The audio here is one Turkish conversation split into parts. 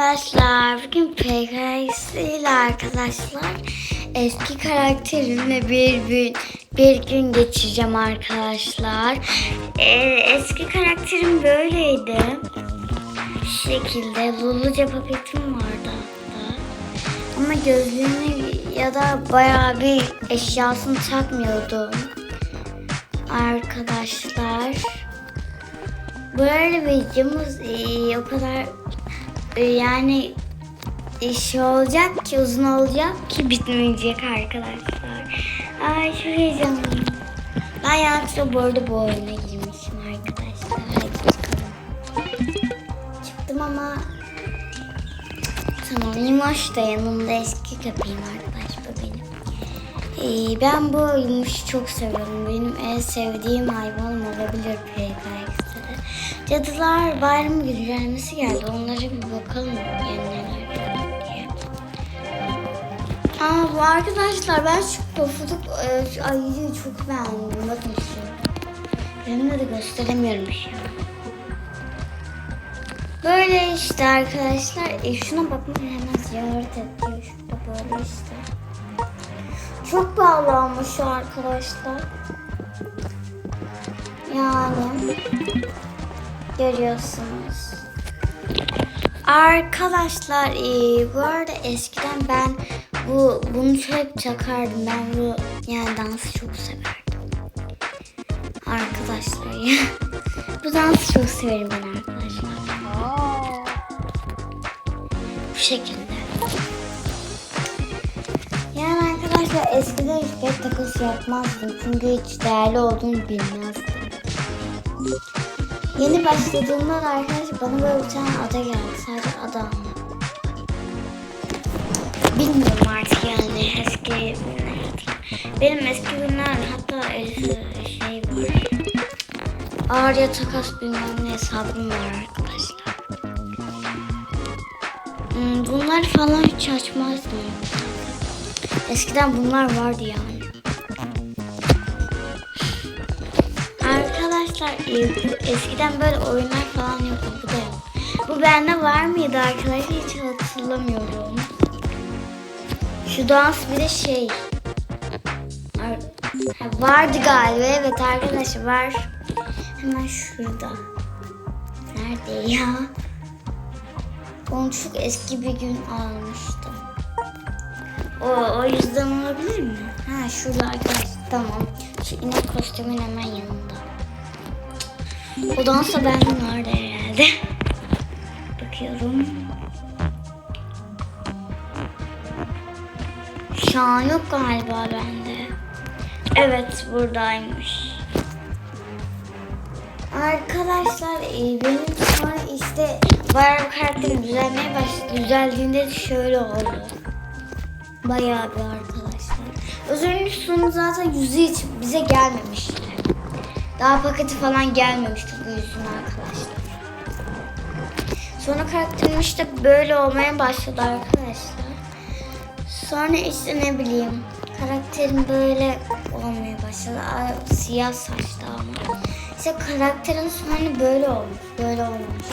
arkadaşlar. Bugün PKS ile arkadaşlar eski karakterimle bir gün bir gün geçireceğim arkadaşlar. Ee, eski karakterim böyleydi. Şu şekilde Luluca papetim vardı hatta. Ama gözlüğünü ya da bayağı bir eşyasını takmıyordum. Arkadaşlar. Böyle videomuz e, o kadar yani e, şey olacak ki uzun olacak ki bitmeyecek arkadaşlar. Ay çok heyecanlıyım. Ben yanlışlıkla bu arada bu oyuna girmişim arkadaşlar. Hadi çıkalım. Çıktım ama tamam Yumuş da yanımda eski köpeğim arkadaş bu benim. Ee, ben bu yumuşu çok seviyorum. Benim en sevdiğim hayvan olabilir PKX'de. Cadılar Bayramı güncellemesi geldi. Onlara bir bakalım yani neler diye. Aa arkadaşlar ben şu pofuduk e, ayıyı çok beğendim. Bakın şu. Benimle de gösteremiyorum şu an. Böyle işte arkadaşlar. E, şuna bakmak hemen ziyaret ediyor. Şurada böyle işte. Çok şu arkadaşlar. Yani görüyorsunuz. Arkadaşlar e, bu arada eskiden ben bu bunu hep takardım. Ben bu yani dansı çok severdim. Arkadaşlar ya. bu dansı çok severim ben arkadaşlar. Bu şekilde. Yani arkadaşlar eskiden hiç pet takısı yapmazdım. Çünkü hiç değerli olduğunu bilmezdim. Yeni başladığımda da arkadaşlar bana böyle bir tane ada geldi. Sadece ada ama. Bilmiyorum artık yani eski günler. Benim eski günler hatta şey var. Ağrıya takas bilmem ne hesabım var arkadaşlar. Hmm, Bunları falan hiç açmazdım. Eskiden bunlar vardı yani. Arkadaşlar e, eskiden böyle oyunlar falan yoktu. Bu da yok. Bu bende var mıydı arkadaşlar hiç hatırlamıyorum. Şu dans bir de şey. Vardı galiba evet arkadaşlar var. Hemen şurada. Nerede ya? Onu çok eski bir gün almıştım. O, o yüzden olabilir mi? Ha şurada arkadaşlar tamam. Şu inek kostümün hemen yanında. O dansa ben vardı herhalde. Bakıyorum. Şu an yok galiba bende. Evet buradaymış. Arkadaşlar e, benim sonra işte bayağı karakterim düzelmeye başladı. Düzeldiğinde de şöyle oldu. Bayağı bir arkadaşlar. Özürlü sonu zaten yüzü hiç bize gelmemişti. Daha paketi falan gelmemişti bu yüzün arkadaşlar. Sonra karakterim işte böyle olmaya başladı arkadaşlar. Sonra işte ne bileyim karakterim böyle olmaya başladı. Aa, Siyah saçlı ama. İşte karakterin sonra böyle olmuş. Böyle olmuş.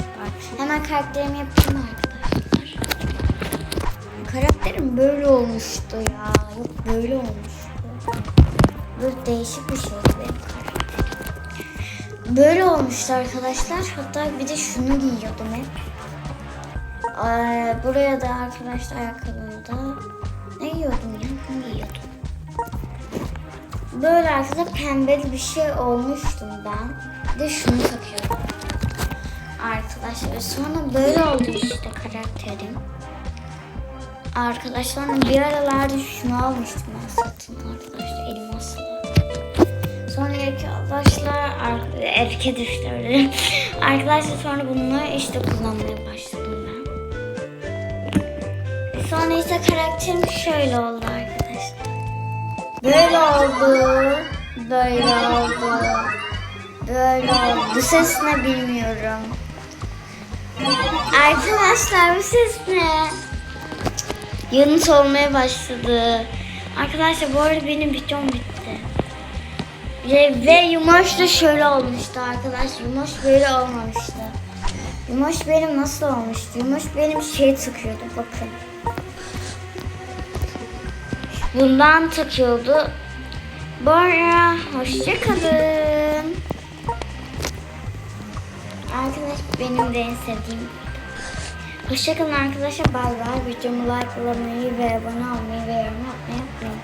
Hemen karakterimi yapayım arkadaşlar. Karakterim böyle olmuştu ya. Yok böyle olmuştu. Böyle değişik bir şeydi benim karakterim. Böyle olmuştu arkadaşlar. Hatta bir de şunu giyiyordum hep. Ee, buraya da arkadaşlar ayakkabımda ne giyiyordum ya? Ne giyiyordum? Böyle arkadaşlar pembeli bir şey olmuştum ben. Bir de şunu takıyorum. Arkadaşlar sonra böyle oldu işte karakterim. Arkadaşlar bir aralarda şunu almıştım ben satın arkadaşlar elmasla. Sonra arkadaşlar erkek düştü Arkadaşlar sonra bunu işte kullanmaya başladım ben. Sonra işte karakterim şöyle oldu arkadaşlar. Böyle oldu. Böyle oldu. Böyle oldu. Ses ne bilmiyorum. Arkadaşlar bu ses ne? Yanıt olmaya başladı. Arkadaşlar bu arada benim videom bitti. Ve, yumaş da şöyle olmuştu arkadaşlar. Yumaş böyle olmamıştı. Yumoş benim nasıl olmuştu? Yumoş benim şey takıyordu bakın. Bundan takıyordu. Bu ara hoşçakalın. Arkadaş benim de en sevdiğim. Hoşçakalın arkadaşlar. Bay bay. Videomu likelamayı ve abone olmayı ve yorum yapmayı unutmayın.